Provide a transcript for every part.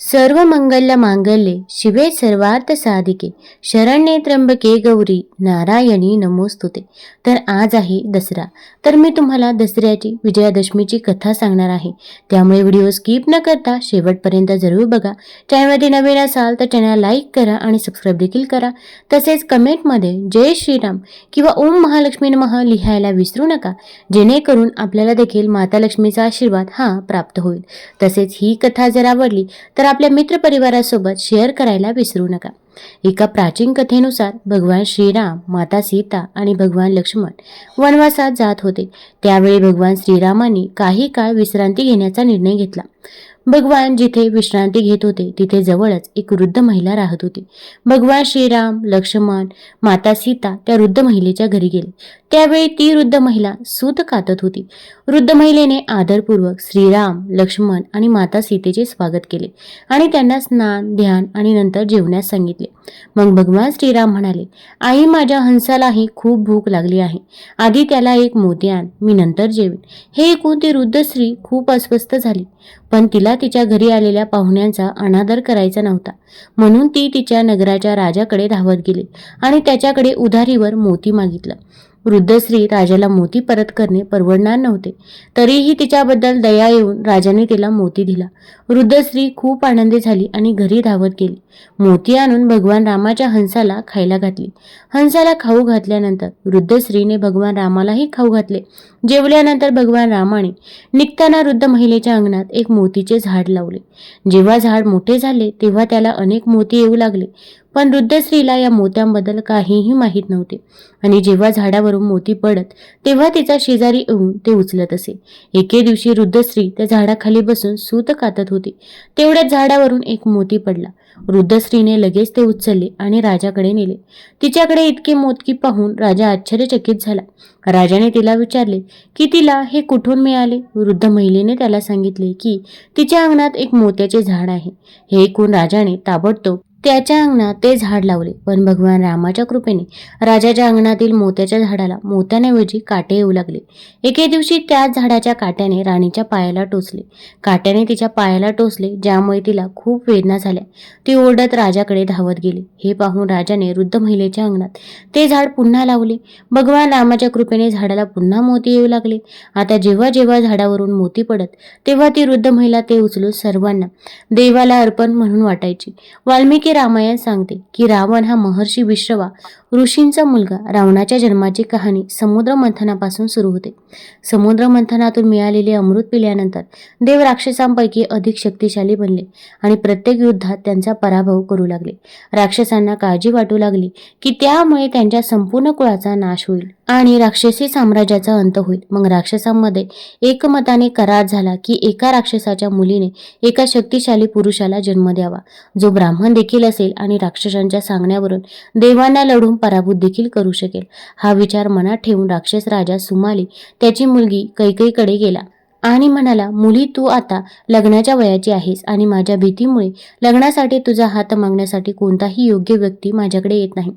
सर्व मंगल्य मांगल्ये शिवे सर्वार्थ साधिके शरण्ये त्र्यंबके गौरी नारायणी नमोस्तुते तर आज आहे दसरा. तर मी तुम्हाला दसऱ्याची विजयादशमीची कथा सांगणार आहे. त्यामुळे व्हिडिओ स्किप न करता शेवटपर्यंत जरूर बघा. चॅनलमध्ये नवीन असाल तर चॅनल लाईक करा आणि सबस्क्राईब देखील करा. तसेच कमेंटमध्ये जय श्रीराम किंवा ओम महालक्ष्मी नमः लिहायला विसरू नका. जेणेकरून आपल्याला देखील माता लक्ष्मीचा आशीर्वाद हा प्राप्त होईल. तसेच ही कथा जर आवडली तर आपल्या मित्रपरिवारासोबत शेअर करायला विसरू नका. एका प्राचीन कथेनुसार भगवान श्रीराम माता सीता आणि भगवान लक्ष्मण वनवासात जात होते. त्यावेळी भगवान श्रीरामांनी काही काळ विश्रांती घेण्याचा निर्णय घेतला. भगवान जिथे विश्रांती घेत होते तिथे जवळच एक वृद्ध महिला राहत होती. भगवान श्रीराम लक्ष्मण माता सीता त्या वृद्ध महिलेच्या घरी गेले. त्यावेळी ती वृद्ध महिला सूत कातत होती. वृद्ध महिलेने आदरपूर्वक श्रीराम लक्ष्मण आणि माता सीतेचे स्वागत केले आणि त्यांना स्नान ध्यान आणि नंतर जेवण्यास सांगितले. मग भगवान श्रीराम म्हणाले आई माझ्या हंसालाही खूप भूक लागली आहे. आधी त्याला एक मोती आण मी नंतर जेवेन. हे ऐकून ती वृद्ध स्त्री खूप अस्वस्थ झाली. पण तिला तिच्या घरी आलेल्या पाहुण्यांचा अनादर करायचा नव्हता. म्हणून ती तिच्या नगराच्या राजाकडे धावत गेली आणि त्याच्याकडे उधारीवर मोती मागितलं. वृद्ध स्त्री राजाला मोती परत करणे परवडणार नव्हते. तरीही तिच्याबद्दल दया येऊन राजाने तिला मोती दिला. वृद्ध स्त्री खूप आनंदी झाली आणि घरी धावत गेली. मोती आणून भगवान रामाच्या हंसाला खायला घातली. हंसाला खाऊ घातल्यानंतर वृद्ध स्त्रीने भगवान रामालाही खाऊ घातले. जेवल्यानंतर भगवान रामाने निघताना वृद्ध महिलेच्या अंगणात एक मोतीचे झाड लावले. जेव्हा झाड मोठे झाले तेव्हा त्याला अनेक मोती येऊ लागले. पण वृद्ध स्त्रीला या मोत्यांबद्दल काहीही माहीत नव्हते. आणि जेव्हा झाडावरून मोती पडत तेव्हा तिचा शेजारी येऊन ते उचलत असे. एके दिवशी वृद्ध स्त्री त्या झाडाखाली बसून सूत कातत होती. तेवढ्याच झाडावरून एक मोती पडला. वृद्ध स्त्रीने लगेच ते उचलले आणि राजाकडे नेले. तिच्याकडे इतके मोतकी पाहून राजा आश्चर्यचकित झाला. राजाने तिला विचारले की तिला हे कुठून मिळाले? वृद्ध महिलेने त्याला सांगितले की तिच्या अंगणात एक मोत्याचे झाड आहे. हे ऐकून राजाने ताबडतोब त्याच्या अंगणात ते झाड लावले. पण भगवान रामाच्या कृपेने राजाच्या अंगणातील मोत्याच्या झाडाला मोत्याऐवजी काटे येऊ लागले. एके दिवशी त्याच झाडाच्या काट्याने राणीच्या पायाला टोचले. काट्याने तिच्या पायाला टोचले ज्यामुळे तिला खूप वेदना झाल्या. ती ओरडत राजाकडे धावत गेली. हे पाहून राजाने वृद्ध महिलेच्या अंगणात ते झाड पुन्हा लावले. भगवान रामाच्या कृपेने झाडाला पुन्हा मोती येऊ लागले. आता जेव्हा जेव्हा झाडावरून मोती पडत तेव्हा ती वृद्ध महिला ते उचलून सर्वांना देवाला अर्पण म्हणून वाटायची. वाल्मिकी रामायण सांगते की रावण हा महर्षी विश्रवा ऋषींचा मुलगा रावणाच्या जन्माची कहाणी समुद्र मंथनापासून सुरू होते. समुद्र मंथनातून मिळालेले अमृत पिल्यानंतर देव राक्षसांपैकी अधिक शक्तिशाली बनले आणि प्रत्येक युद्धात त्यांचा पराभव करू लागले. राक्षसांना काळजी वाटू लागली की त्यामुळे त्यांच्या संपूर्ण कुळाचा नाश होईल आणि राक्षसी साम्राज्याचा अंत होईल. मग राक्षसांमध्ये एकमताने करार झाला की एका राक्षसाच्या मुलीने एका शक्तिशाली पुरुषाला जन्म द्यावा. जो ब्राह्मण देखील असेल आणि राक्षसांच्या सांगण्यावरून देवांना लढून पराभूत देखील करू शकेल. हा विचार मनात ठेवून राक्षस राजा सुमाली त्याची मुलगी कैकईकडे गेला. आणि म्हणाला मुली तू आता लग्नाच्या वयाची आहेस आणि माझ्या भीतीमुळे लग्नासाठी तुझा हात मागण्यासाठी कोणताही योग्य व्यक्ती माझ्याकडे येत नाही.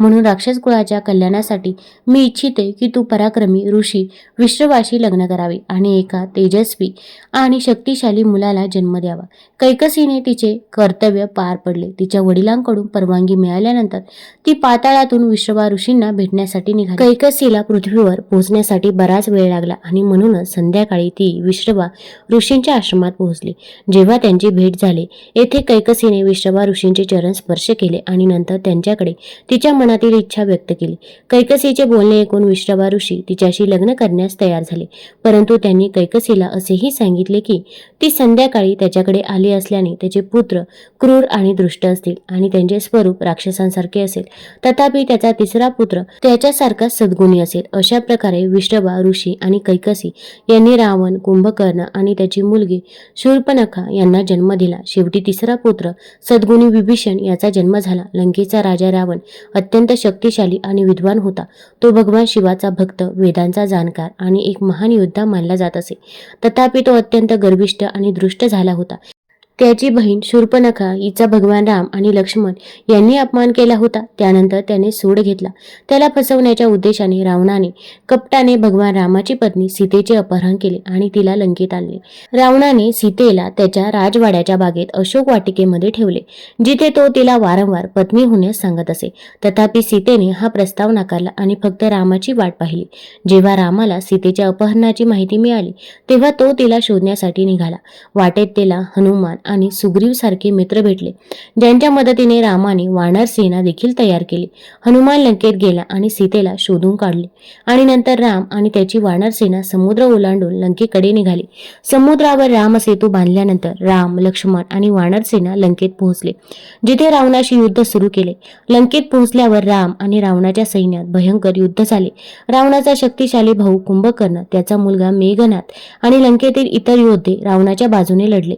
म्हणून राक्षस कुळाच्या कल्याणासाठी मी इच्छिते की तू पराक्रमी ऋषी विश्ववाशी लग्न करावे आणि एका तेजस्वी आणि शक्तिशाली मुलाला जन्म द्यावा. कैकसीने तिचे कर्तव्य पार पडले. तिच्या वडिलांकडून परवानगी मिळाल्यानंतर ती पाताळातून विश्ववा ऋषींना भेटण्यासाठी निघाली. कैकसीला पृथ्वीवर पोहोचण्यासाठी बराच वेळ लागला आणि म्हणूनच संध्याकाळी ती विश्रवा ऋषींच्या आश्रमात पोहोचली. जेव्हा त्यांची भेट झाली येथे कैकसीने विश्रवा ऋषींचे चरण स्पर्श केले आणि नंतर त्यांच्याकडे तिच्या मनातील इच्छा व्यक्त केली. कैकसीचे बोलणे ऐकून विश्रवा ऋषी तिच्याशी लग्न करण्यास तयार झाले. परंतु त्यांनी कैकसीला असेही सांगितले की ती संध्याकाळी त्याच्याकडे आली असल्याने त्याचे पुत्र क्रूर आणि दृष्ट असतील आणि त्यांचे स्वरूप राक्षसांसारखे असेल. तथापि त्याचा तिसरा पुत्र त्याच्यासारखा सद्गुणी असेल. अशा प्रकारे विश्रवा ऋषी आणि कैकसी यांनी रावण कुंभकर्ण आणि त्याची मुलगी शूर्पणखा यांना जन्म दिला. शेवटी तिसरा पुत्र सद्गुणी विभीषण याचा जन्म झाला. लंकेचा राजा रावण अत्यंत शक्तिशाली आणि विद्वान होता. तो भगवान शिवाचा भक्त वेदांचा जाणकार आणि एक महान योद्धा मानला जात असे. तथापि तो अत्यंत गर्विष्ठ आणि दृष्ट झाला होता. त्याची बहीण शूर्पणखा हिचा भगवान राम आणि लक्ष्मण यांनी अपमान केला होता. त्यानंतर त्याने सूड घेतला. त्याला फसवण्याच्या उद्देशाने रावणाने कपटाने भगवान रामाची पत्नी सीतेचे अपहरण केले आणि तिला लंकेत आणले. रावणाने सीतेला त्याच्या राजवाड्याच्या बागेत अशोक वाटिकेमध्ये ठेवले जिथे तो तिला वारंवार पत्नी होण्यास सांगत असे. तथापि सीतेने हा प्रस्ताव नाकारला आणि फक्त रामाची वाट पाहिली. जेव्हा रामाला सीतेच्या अपहरणाची माहिती मिळाली तेव्हा तो तिला शोधण्यासाठी निघाला. वाटेत तिला हनुमान आणि सुग्रीवसारखे मित्र भेटले. ज्यांच्या मदतीने रामाने वानर सेना देखील तयार केली. हनुमान लंकेत गेला आणि सीतेला शोधून काढले. आणि नंतर राम आणि त्याची वानर सेना समुद्र ओलांडून लंकेकडे निघाली. समुद्रावर रामसेतू बांधल्यानंतर राम लक्ष्मण आणि वानर सेना लंकेत पोहोचले. जिथे रावणाशी युद्ध सुरू केले. लंकेत पोहोचल्यावर राम आणि रावणाच्या सैन्यात भयंकर युद्ध झाले. रावणाचा शक्तिशाली भाऊ कुंभकर्ण त्याचा मुलगा मेघनाथ आणि लंकेतील इतर योद्धे रावणाच्या बाजूने लढले.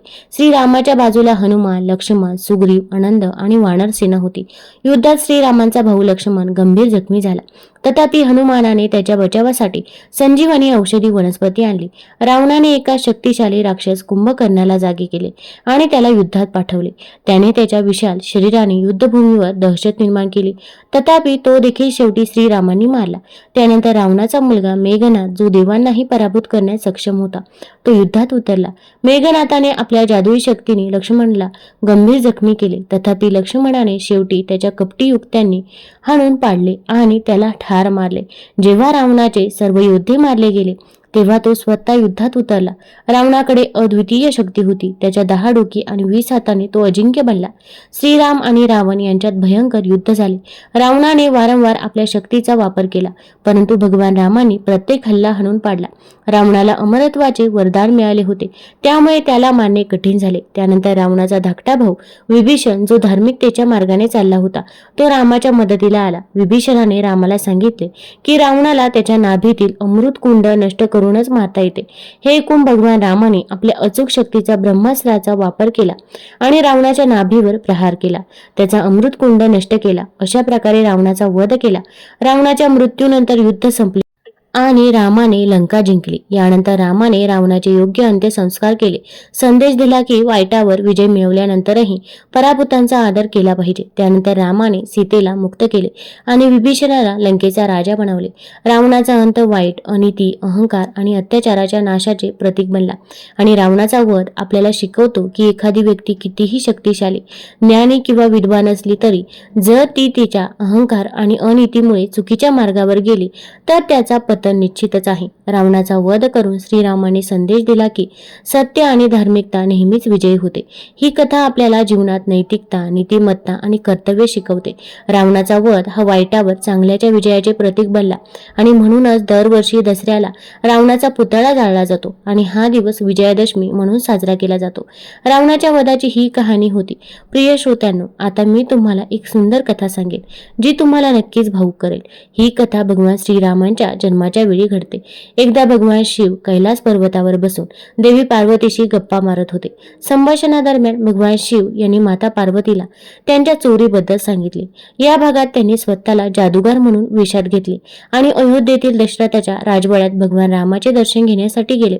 श्रीरामाच्या बाजूला हनुमान लक्ष्मण सुग्रीव आनंद आणि वानर सेना होती. युद्धात श्रीरामांचा भाऊ लक्ष्मण गंभीर जखमी झाला. तथापि हनुमानाने त्याच्या बचावासाठी संजीवनी औषधी वनस्पती आणली. रावणाने एका शक्तिशाली राक्षस कुंभकर्णाला जागे केले आणि त्याला युद्धात पाठवले. त्याने त्याच्या विशाल शरीराने युद्धभूमीवर दहशत निर्माण केली. तथापि तो देखील शेवटी श्रीरामांनी मारला. त्यानंतर रावणाचा मुलगा मेघनाथ जो देवांनाही पराभूत करण्यास सक्षम होता तो युद्धात उतरला. मेघनाथाने आपल्या जादुई शक्ती शक्तीने लक्ष्मणला गंभीर जखमी केले. तथापि लक्ष्मणाने शेवटी त्याच्या कपटी युक्त्यांनी हाणून पाडले आणि त्याला ठार मारले. जेव्हा रावणाचे सर्व योद्धे मारले गेले तेव्हा तो स्वतः युद्धात उतरला. रावणाकडे अद्वितीय शक्ती होती. त्याच्या दहा डोकी आणि वीस हाताने तो अजिंक्य बनला. श्रीराम आणि रावण यांच्यात भयंकर युद्ध झाले. रावणाने वारंवार आपल्या शक्तीचा वापर केला परंतु भगवान रामाने प्रत्येक हल्ला हाणून पाडला. रावणाला अमरत्वाचे वरदान मिळाले होते. त्यामुळे त्याला मानणे कठीण झाले. त्यानंतर रावणाचा धाकटा भाऊ विभीषण जो धार्मिकतेच्या मार्गाने चालला होता तो रामाच्या मदतीला आला. विभीषणाने रामाला सांगितले की रावणाला त्याच्या नाभीतील अमृत कुंड नष्ट करूनच मारता येते. हे ऐकून भगवान रामाने आपल्या अचूक शक्तीचा ब्रह्मास्त्राचा वापर केला आणि रावणाच्या नाभीवर प्रहार केला. त्याचा अमृतकुंड नष्ट केला. अशा प्रकारे रावणाचा वध केला. रावणाच्या मृत्यूनंतर युद्ध संपले. आणि रामाने लंका जिंकली. यानंतर रामाने रावणाचे योग्य अंत्यसंस्कार केले. संदेश दिला की वाईटावर विजय मिळवल्यानंतरही पराभूतांचा आदर केला पाहिजे. त्यानंतर रामाने सीतेला मुक्त केले आणि विभीषणाला लंकेचा राजा बनवले. रावणाचा अंत वाईट अनिती अहंकार आणि अत्याचाराच्या नाशाचे प्रतीक बनला आणि रावणाचा वध आपल्याला शिकवतो की एखादी व्यक्ती कितीही शक्तिशाली ज्ञानी किंवा विद्वान असली तरी जर ती तिच्या अहंकार आणि अनितीमुळे चुकीच्या मार्गावर गेली तर त्याचा पतन निश्चितच आहे. रावणाचा वध करून श्रीरामाने संदेश दिला की सत्य आणि धार्मिकता नेहमीच विजयी होते. ही कथा आपल्याला जीवनात नैतिकता नीतिमत्ता आणि कर्तव्य शिकवते. रावणाचा वध हा वाईटावर चांगल्याच्या विजयाचे प्रतीक बनला आणि म्हणूनच दरवर्षी दसऱ्याला रावणाचा पुतळा जाळला जातो आणि हा दिवस विजयादशमी म्हणून साजरा केला जातो. रावणाच्या वधाची ही कहाणी होती. प्रिय श्रोत्यांनो आता मी तुम्हाला एक सुंदर कथा सांगेन जी तुम्हाला नक्कीच भाऊक करेल. ही कथा भगवान श्रीरामांच्या जन्मा जन्माच्या वेळी घडते. एकदा भगवान शिव कैलास पर्वतावर बसून देवी पार्वतीशी गप्पा मारत होते. संभाषणादरम्यान भगवान शिव यांनी माता पार्वतीला त्यांच्या चोरीबद्दल सांगितले. या भागात त्यांनी स्वतःला जादूगार म्हणून विषाद घेतले आणि अयोध्येतील दशरथाच्या राजवाड्यात भगवान रामाचे दर्शन घेण्यासाठी गेले.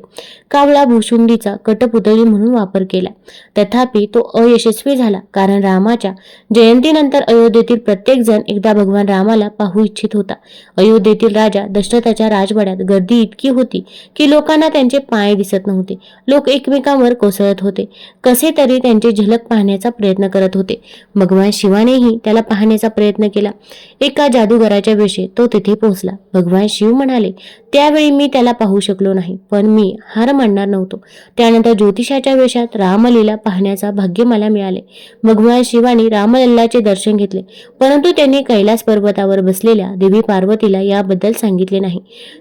कावळा भुशुंडीचा कटपुतळी म्हणून वापर केला. तथापि तो अयशस्वी झाला कारण रामाच्या जयंतीनंतर अयोध्येतील प्रत्येक जण एकदा भगवान रामाला पाहू इच्छित होता. अयोध्येतील राजा दशरथाच्या राजवाड्यात गर्दी इतकी होती की लोकांना त्यांचे पाय दिसत नव्हते. लोक एकमेकांवर कोसळत होते. कसे तरी त्यांची झलक पाहण्याचा प्रयत्न करत होते. भगवान शिवानेही त्याला पाहण्याचा प्रयत्न केला. एका जादूगाराच्या वेशी तो तिथे पोहोचला. भगवान शिव म्हणाले त्यावेळी मी त्याला पाहू शकलो नाही पण मी हार मानणार नव्हतो. त्यानंतर ज्योतिषाच्या वेशात रामलीला पाहण्याचा भाग्य मला मिळाले. भगवान शिवाने रामलल्लाचे दर्शन घेतले परंतु त्यांनी कैलास पर्वतावर बसलेल्या देवी पार्वतीला याबद्दल सांगितले नाही.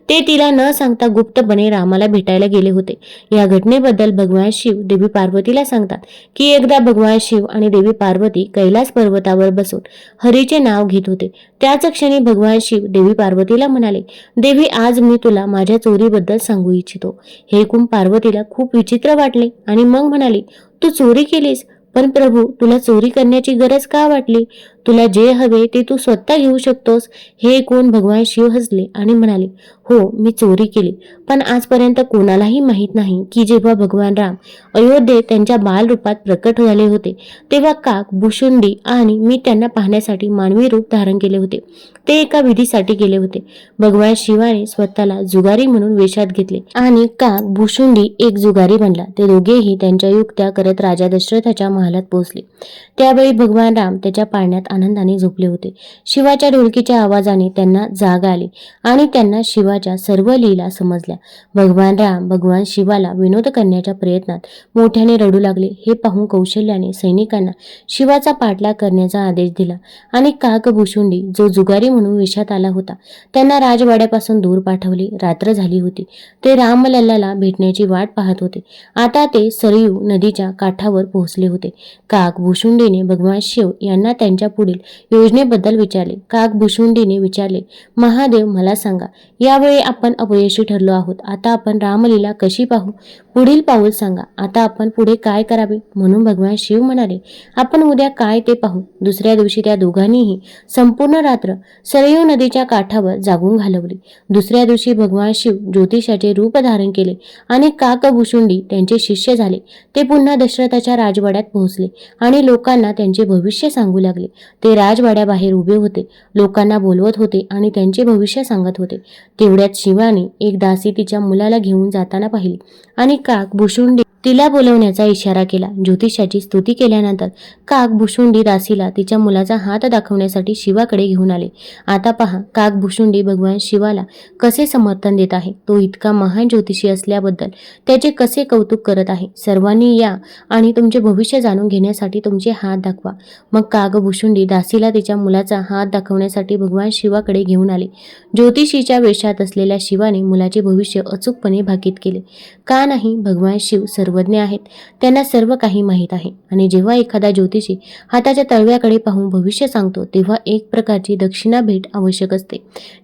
ते तिला न सांगता गुप्तपणे रामाला भेटायला गेले होते. या घटनेबद्दल भगवान शिव देवी पार्वतीला सांगतात की एकदा भगवान शिव आणि देवी पार्वती कैलास पर्वतावर बसून हरीचे नाव घेत होते. त्याच क्षणी भगवान शिव देवी पार्वतीला म्हणाले देवी आज मी तुला माझ्या चोरीबद्दल सांगू इच्छितो. हे ऐकून पार्वतीला खूप विचित्र वाटले आणि मग म्हणाली तू चोरी केलीस? पण प्रभू तुला चोरी करण्याची गरज का वाटली? तुला जे हवे ते तू स्वतः घेऊ शकतोस. हे ऐकून भगवान शिव हसले आणि म्हणाले हो मी चोरी केली. पण आजपर्यंत कोणालाही माहीत नाही की जेव्हा भगवान राम अयोध्येत त्यांच्या बालरूपात प्रकट झाले होते तेव्हा काक भुशुंडी आणि मी त्यांना पाहण्यासाठी मानवी रूप धारण केले होते. ते एका विधीसाठी गेले होते. भगवान शिवाने स्वतःला जुगारी म्हणून वेशात घेतले आणि काक भुशुंडी एक जुगारी बनला. ते दोघेही त्यांच्या युक्त्या करत राजा दशरथाच्या महालात पोहोचले. त्यावेळी भगवान राम त्याच्या पाळण्यात आनंदाने झोपले होते. शिवाच्या ढोलकीच्या आवाजाने त्यांना जाग आली आणि त्यांना शिवाच्या सर्व लीला समजल्या. भगवान राम भगवान शिवाला विनोद करण्याच्या प्रयत्नात मोठ्याने रडू लागले. हे पाहून कौशल्याने सैनिकांना शिवाचा पाठलाग करण्याचा आदेश दिला आणि काकभूषुंडी जो जुगारी म्हणून विषात आला होता त्यांना राजवाड्यापासून दूर पाठवले. रात्र झाली होती. ते रामलल्लाला भेटण्याची वाट पाहत होते. आता ते सरयू नदीच्या काठावर पोहोचले होते. काक भुशुंडीने भगवान शिव यांना त्यांच्या पुढील. योजनेबद्दल विचारले. काक भुशुंडीने विचारले महादेव मला सांगा यावेळी आपण अपयशी ठरलो आहोत. आता आपण रामलीला कशी पाहू? पुढील पाऊल सांगा. आता आपण पुढे काय करावे? म्हणून भगवान शिव म्हणाले आपण उद्या काय ते पाहू? दुसऱ्या दिवशी त्या दोघांनीही संपूर्ण रात्र सरयू नदीच्या काठावर जागून घालवली. दुसऱ्या दिवशी भगवान शिव ज्योतिषाचे रूप धारण केले आणि काकभूषुंडी त्यांचे शिष्य झाले. ते पुन्हा दशरथाच्या राजवाड्यात पोहोचले आणि लोकांना त्यांचे भविष्य सांगू लागले. ते राजवाड्याबाहेर उभे होते. लोकांना बोलवत होते आणि त्यांचे भविष्य सांगत होते. तेवढ्यात शिवाने एक दासी तिच्या मुलाला घेऊन जाताना पाहिली आणि काक भुशुंडी तिला बोलवण्याचा इशारा केला. ज्योतिषाची स्तुती केल्यानंतर काक भुशुंडी दासीला तिच्या मुलाचा हात दाखवण्यासाठी शिवाकडे घेऊन आले. आता पहा काक भुशुंडी भगवान शिवाला कसे समर्थन देत आहे? तो इतका महान ज्योतिषी असल्याबद्दल त्याचे कसे कौतुक करत आहे? सर्वांनी या आणि तुमचे भविष्य जाणून घेण्यासाठी तुमचे हात दाखवा. मग काग भुशुंडी दासीला तिच्या मुलाचा हात दाखवण्यासाठी भगवान शिवाकडे घेऊन आले. ज्योतिषीच्या वेशात असलेल्या शिवाने मुलाचे भविष्य अचूकपणे भाकीत केले. का नाही? भगवान शिव सर्वज्ञ आहेत. त्यांना सर्व काही माहीत आहे. आणि जेव्हा एखादा ज्योतिषी हाताच्या तळव्याकडे पाहून भविष्य सांगतो तेव्हा एक प्रकारची दक्षिणा भेट आवश्यक असते.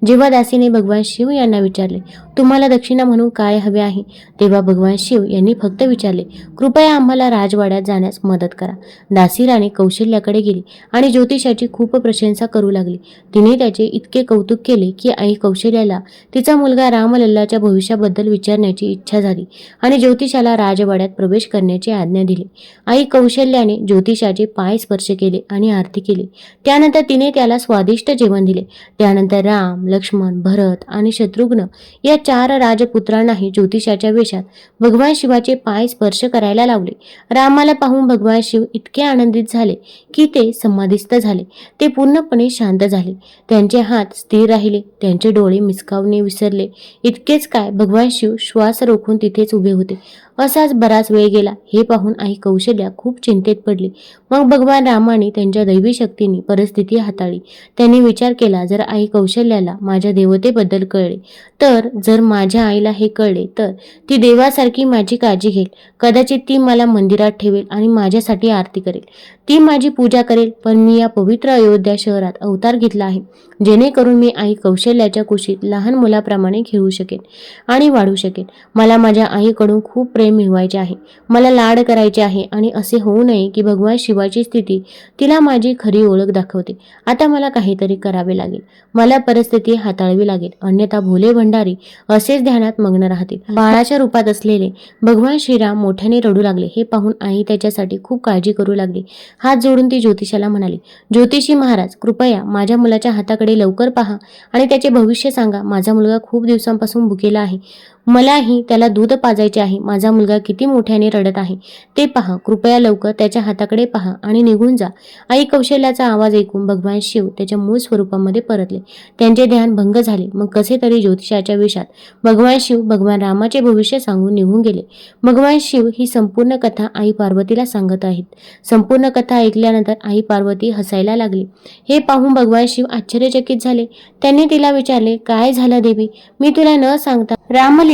जेव्हा दासीने भगवान शिव यांना विचारले तुम्हाला दक्षिणा म्हणून काय हवे आहे? तेव्हा भगवान शिव यांनी फक्त विचारले कृपया आम्हाला राजवाड्यात जाण्यास मदत करा. दासी राणी कौशल्याकडे गेली आणि ज्योतिषाची खूप प्रशंसा करू लागली. तिने त्याचे इतके कौतुक केले की आई कौशल्याला तिचा मुलगा रामलल्लाच्या भविष्याबद्दल विचारण्याची इच्छा झाली आणि ज्योतिषाला वाड्यात प्रवेश करण्याची आज्ञा दिली. आई कौशल्याने ज्योतिषाचे पाय स्पर्श केले आणि आरती केली. त्यानंतर तिने त्याला स्वादिष्ट जेवण दिले. त्यानंतर राम लक्ष्मण भरत आणि शत्रुघ्न या चार राजपुत्रांनाही ज्योतिषाच्या वेशात भगवान शिवाचे पाय स्पर्श करायला लावले. रामाला पाहून भगवान शिव इतके आनंदित झाले की ते समाधिस्थ झाले. ते पूर्णपणे शांत झाले. त्यांचे हात स्थिर राहिले. त्यांचे डोळे मिसकावणे विसरले. इतकेच काय भगवान शिव श्वास रोखून तिथेच उभे होते. असाच बराच वेळ गेला. हे पाहून आई कौशल्या खूप चिंतेत पडली. मग भगवान रामाने त्यांच्या दैवी शक्तीने परिस्थिती हाताळली. त्यांनी विचार केला जर आई कौशल्याला माझ्या देवतेबद्दल कळले तर जर माझ्या आईला हे कळले तर ती देवासारखी माझी काळजी घेईल. कदाचित ती मला मंदिरात ठेवेल आणि माझ्यासाठी आरती करेल. ती माझी पूजा करेल पण मी या पवित्र अयोध्या शहरात अवतार घेतला आहे जेणेकरून मी आई कौशल्याच्या कुशीत लहान मुलाप्रमाणे खेळू शकेन आणि वाढू शकेन. मला माझ्या आईकडून खूप प्रेम मिळवायचे आहे. मला लाड करायचे आहे आणि असे होऊ नये की भगवान शिवाची स्थिती तिला माझी खरी ओळख दाखवते. आता मला काहीतरी करावे लागेल. मला परिस्थिती हाताळावी लागेल. अन्यथा भोले भंडारी असेच ध्यानात मग्न राहतील. बाळाच्या रूपात असलेले भगवान श्रीराम मोठ्याने रडू लागले. हे पाहून आई त्याच्यासाठी खूप काळजी करू लागली. हात जोडून ती ज्योतिषाला म्हणाली ज्योतिषी महाराज कृपया माझ्या मुलाच्या हाताकडे लवकर पहा आणि त्याचे भविष्य सांगा. माझा मुलगा खूप दिवसांपासून भुकेला आहे. मलाही त्याला दूध पाजायचे आहे. माझा मुलगा किती मोठ्याने रडत आहे. ते पहा कृपया लवकर त्याच्या हाताकडे पहा आणि निघून जा. आई कौशल्याचा आवाज ऐकून भगवान शिव त्याच्या मूळ स्वरूपामध्ये परतले. त्यांचे ध्यान भंग झाले. मग कसे तरी ज्योतिषाच्या विषात भगवान शिव भगवान रामाचे भविष्य सांगून निघून गेले. भगवान शिव ही संपूर्ण कथा आई पार्वतीला सांगत आहेत. संपूर्ण कथा ऐकल्यानंतर आई पार्वती हसायला लागली. हे पाहून भगवान शिव आश्चर्यचकित झाले. त्यांनी तिला विचारले काय झालं देवी? मी तुला न सांगता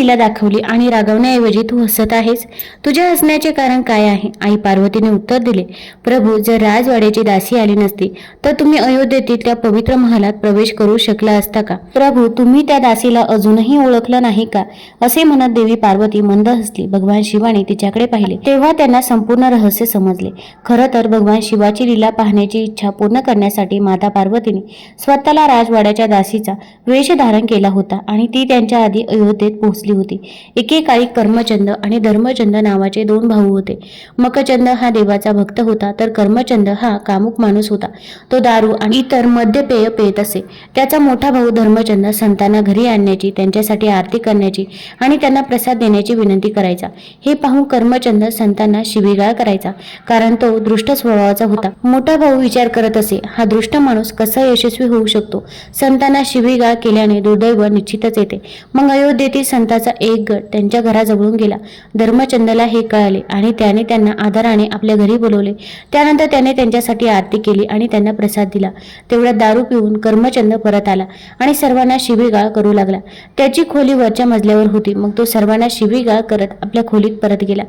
रामलीला दाखवली आणि रागवण्याऐवजी तू हसत हसत आहेस. तुझ्या हसण्याचे कारण काय आहे? आई पार्वतीने उत्तर दिले. प्रभू जर राजवाड्याची दासी आली नसती तर तुम्ही अयोध्येतील त्या पवित्र महालात प्रवेश करू शकला असता का? प्रभू तुम्ही त्या दासीला अजूनही ओळखलं नाही का? असे म्हणत देवी पार्वती मंद हसली. भगवान शिवाने तिच्याकडे पाहिले. तेव्हा त्यांना संपूर्ण रहस्य समजले. खरं तर भगवान शिवाची लीला पाहण्याची इच्छा पूर्ण करण्यासाठी माता पार्वतीने स्वतःला राजवाड्याच्या दासीचा वेश धारण केला होता आणि ती त्यांच्या आधी अयोध्येत पोहोचली होती. एकेकाळी कर्मचंद आणि धर्मचंद नावाचे दोन भाऊ होते. मकचंद हा देवाचा भक्त होता तर कर्मचंद हा कामुक माणूस होता. तो दारू आणि इतर मद्यपेय पेत असे. त्याचा मोठा भाऊ धर्मचंद संतांना घरी आणण्याची त्यांच्यासाठी आरती करण्याची आणि त्यांना प्रसाद देण्याची विनंती करायचा. हे पाहून कर्मचंद संतांना शिवीगाळ करायचा कारण तो दृष्ट स्वभावाचा होता. मोठा भाऊ विचार करत असे हा दृष्ट माणूस कसा यशस्वी होऊ शकतो? संतांना शिवीगाळ केल्याने दुर्दैव निश्चितच येते. मग अयोध्येतील संतांचा एक गट त्यांच्या घराजवळून गेला. धर्मचंदला हे कळाले आणि त्याने त्यांना आदराने आपल्या घरी बोलवले. त्यानंतर त्याने त्यांच्यासाठी आरती केली आणि त्यांना प्रसाद दिला. तेवढ्यात दारू पिऊन कर्मचंद परत आला आणि सर्वांना शिवीगाळ करू लागला. त्याची खोली वरच्या मजल्यावर होती. मग तो सर्वांना शिवीगाळ करत आपल्या खोलीत परत गेला.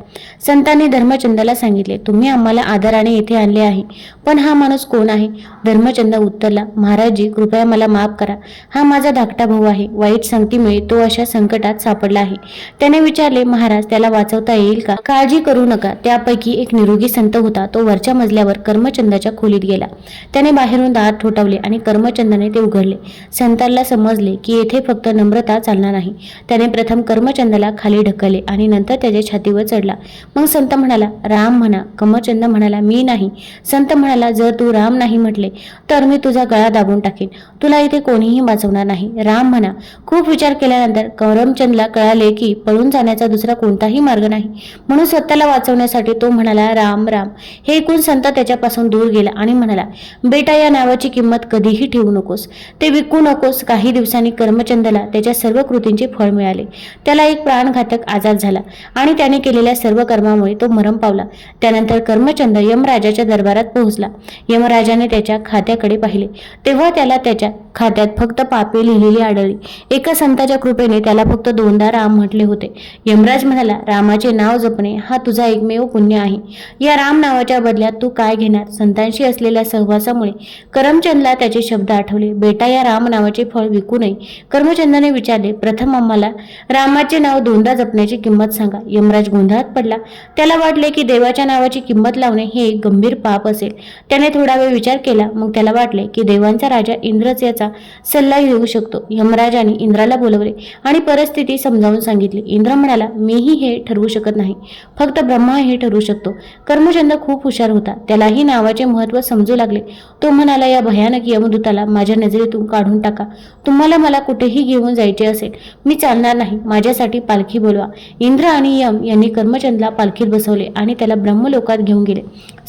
संतांनी धर्मचंदाला सांगितले तुम्ही आम्हाला आदराने येथे आणले आहे. पण हा माणूस कोण आहे? धर्मचंद उत्तरला महाराजजी कृपया मला माफ करा. हा माझा धाकटा भाऊ आहे. वाईट संगतीमुळे तो अशा संकटात सापडला आहे. त्याने विचारले महाराज त्याला वाचवता येईल का? काळजी करू नका. त्यापैकी एक निरोगी संत होता. तो वरच्या मजल्यावर कर्मचंदाच्या खोलीत गेला. त्याने बाहेरून दार ठोठावले आणि कर्मचंदाने ते उघडले. संतांना समजले की येथे फक्त नम्रता चालणार नाही. त्याने प्रथम कर्मचंदाला खाली ढकलले आणि नंतर त्याच्या छातीवर चढला. मग संत म्हणाला राम म्हणा. कर्मचंद म्हणाला मी नाही. संत म्हणाला जर तू राम नाही म्हटले तर मी तुझा गळा दाबून टाकेन. तुला इथे कोणीही वाचवणार नाही. राम म्हणा. खूप विचार केल्यानंतर करमचंदला कळाले की पळून जाण्याचा दुसरा कोणताही मार्ग नाही. म्हणून स्वतःला वाचवण्यासाठी तो म्हणाला राम राम. हे ऐकून संत त्याच्यापासून दूर गेला आणि म्हणाला बेटा या नावाची किंमत कधीही ठेवू नकोस. ते विकू नकोस. काही दिवसांनी कर्मचंदला त्याच्या सर्व कृतींचे फळ मिळाले. त्याला एक प्राणघातक आजार झाला आणि त्याने केलेल्या सर्व कर्मामुळे तो मरण पावला. त्यानंतर कर्मचंद यमराजाच्या दरबारात पोहोचला. यमराजाने त्याच्या खात्याकडे पाहिले. तेव्हा त्याला त्याच्या खात्यात फक्त पापे लिहिलेली आढळली. एका संताच्या कृपेने त्याला फक्त दोन दोनदा राम म्हटले होते. यमराज म्हणाला रामाचे नाव जपणे हा तुझा एकमेव पुण्य आहे. या राम नावाच्या बदल्यात तू काय घेणार? संतांशी असलेल्या सहवासामुळे करमचंदला त्याचे शब्द आठवले. बेटा या राम नावाचे फळ विकू नये. कर्मचंदाने विचारले प्रथम आम्हाला रामाचे नाव दोनदा जपण्याची किंमत सांगा. यमराज गोंधळात पडला. त्याला वाटले की देवाच्या नावाची किंमत लावणे हे एक गंभीर पाप असेल. त्याने थोडा वेळ विचार केला. मग त्याला वाटले की देवांचा राजा इंद्रच याचा सल्ला घेऊ शकतो. यमराजाने इंद्राला बोलवले आणि परिस्थिती समजावून सांगितली. इंद्र म्हणाला मीही हे ठरवू शकत नाही. फक्त ब्रह्मा हे ठरवू शकतो. कर्मचंद खूप हुशार होता. त्यालाही नावाचे महत्त्व समजू लागले. तो म्हणाला या भयानक यमदूताला माझ्या नजरेतून काढून टाका. तुम्हाला मला कुठेही घेऊन जायचे असेल मी चालणार नाही. माझ्यासाठी पालखी बोलवा. इंद्र आणि यम यांनी कर्मचंदला पालखीत बसवले आणि त्याला ब्रह्मलोकात घेऊन गेले.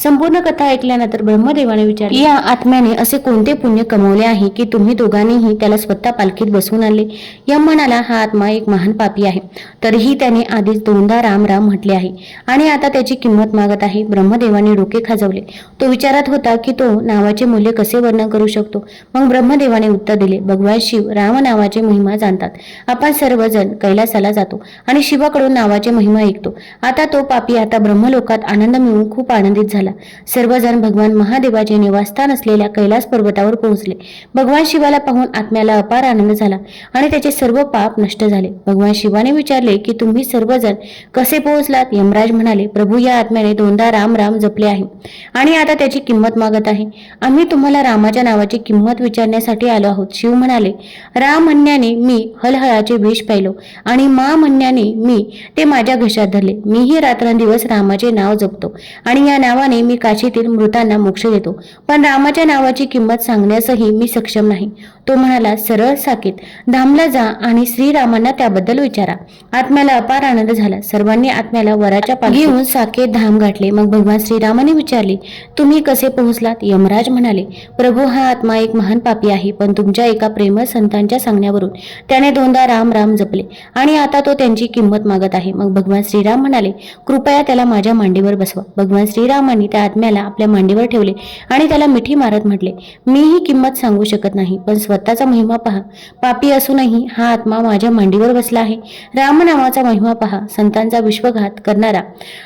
संपूर्ण कथा ऐकल्यानंतर ब्रह्मदेवाने विचारले या आत्म्याने असे कोणते पुण्य कमवले आहे की तुम्ही दोघांनीही त्याला स्वतः पालखीत बसवून आणले? यम म्हणाला हा आत्मा एक महा महान पापी आहे. तरीही त्याने आधीच दोनदा राम राम म्हटले आहे. आणि आता त्याची किंमत मागत आहे. ब्रह्मदेवाने डोके खाजवले. तो विचारात होता की तो नावाचे मूल्य कसे वर्णन करू शकतो? मग ब्रह्मदेवाने उत्तर दिले भगवान शिव राम नावाचे महिमा जाणतात. आपण सर्वजण कैलासाला जातो आणि शिवाकडून नावाचे महिमा ऐकतो. आता तो पापी आता ब्रह्मलोकात आनंद मिळून खूप आनंदित झाला. सर्वजण भगवान महादेवाचे निवासस्थान असलेल्या कैलास पर्वतावर पोहोचले. भगवान शिवाला पाहून आत्म्याला अपार आनंद झाला आणि त्याचे सर्व पाप नष्ट झाले. भगवान शिवाने विचारले की तुम्ही सर्वजण कसे पोहोचलात? यमराज म्हणाले प्रभू या आत्म्याने दोनदा राम राम जपले आहे आणि आता त्याची किंमत मागत आहे. आम्ही तुम्हाला रामाच्या नावाची किंमत विचारण्यासाठी आलो आहोत. शिव म्हणाले राम म्हणण्याने मी हलहळाचे विष पाहिलो आणि मा म्हणण्याने मी ते माझ्या घशात धरले. मीही रात्रंदिवस रामाचे नाव जपतो आणि या नावाने मी काशीतील मृतांना मोक्ष देतो. पण रामाच्या नावाची किंमत सांगण्यासही मी सक्षम नाही. तो म्हणाला सरळ साकीत धामला जा आणि श्रीरामांना त्याबद्दल विचारा. आत्म्याला अपार आनंद झाला. सर्वांनी आत्म्याला वराच्या पाठी घेऊन साकेत धाम गाठले. मग भगवान श्रीरामाने विचारले तुम्ही कसे पोहोचलात? यमराज म्हणाले प्रभू हा आत्मा एक महान पापी आहे पण तुमच्या एका प्रेम संतांच्या सांगण्यावरून त्याने दोनदा राम राम जपले आणि आता तो त्यांची किंमत मागत आहे. मग भगवान श्रीराम म्हणाले कृपया त्याला माझ्या मांडीवर बसवा. भगवान श्रीरामांनी त्या आत्म्याला आपल्या मांडीवर ठेवले आणि त्याला मिठी मारत म्हटले मी ही किंमत सांगू शकत नाही पण स्वतःचा महिमा पहा. पापी असूनही हा आत्मा माझ्या मांडीवर बसला आहे. रामनामाचा महिमा पहा संतांचा विश्वघात करणारा.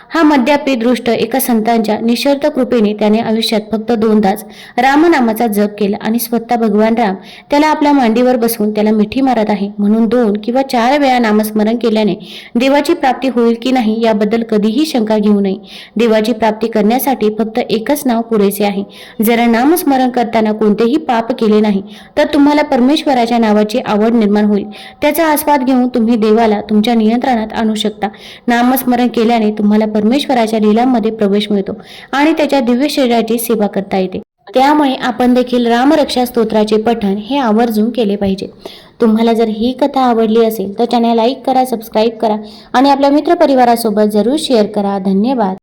हा मद्यापी दृष्ट एका संतांच्या निशर्त कृपेने त्याने आयुष्यात फक्त दोनदाच रामनामाचा जप केला आणि स्वतः भगवान राम त्याला आपल्या मांडीवर बसवून त्याला मिठी मारत आहे. म्हणून दोन किंवा चार वेळा नामस्मरण केल्याने देवाची प्राप्ती होईल की नाही याबद्दल कधीही शंका घेऊ नये. देवाची प्राप्ती करण्यासाठी फक्त एकच नाव पुरेसे आहे. जर नामस्मरण करताना कोणतेही पाप केले नाही तर तुम्हाला परमेश्वराच्या नावाची आवड निर्माण होईल. त्याचा आस्वाद घेऊन तुम्ही देवाला तुमच्या नियंत्रणात आणू शकता. नामस्मरण केल्याने तुम्हाला परमेश्वराच्या लिलांमध्ये प्रवेश मिळतो आणि त्याच्या दिव्य शरीराची सेवा करता येते. त्यामुळे आपण देखील रामरक्षा स्तोत्राचे पठण हे आवर्जून केले पाहिजे. तुम्हाला जर ही कथा आवडली असेल तर चॅनल लाईक करा सबस्क्राईब करा आणि आपल्या मित्रपरिवारासोबत जरूर शेअर करा. धन्यवाद.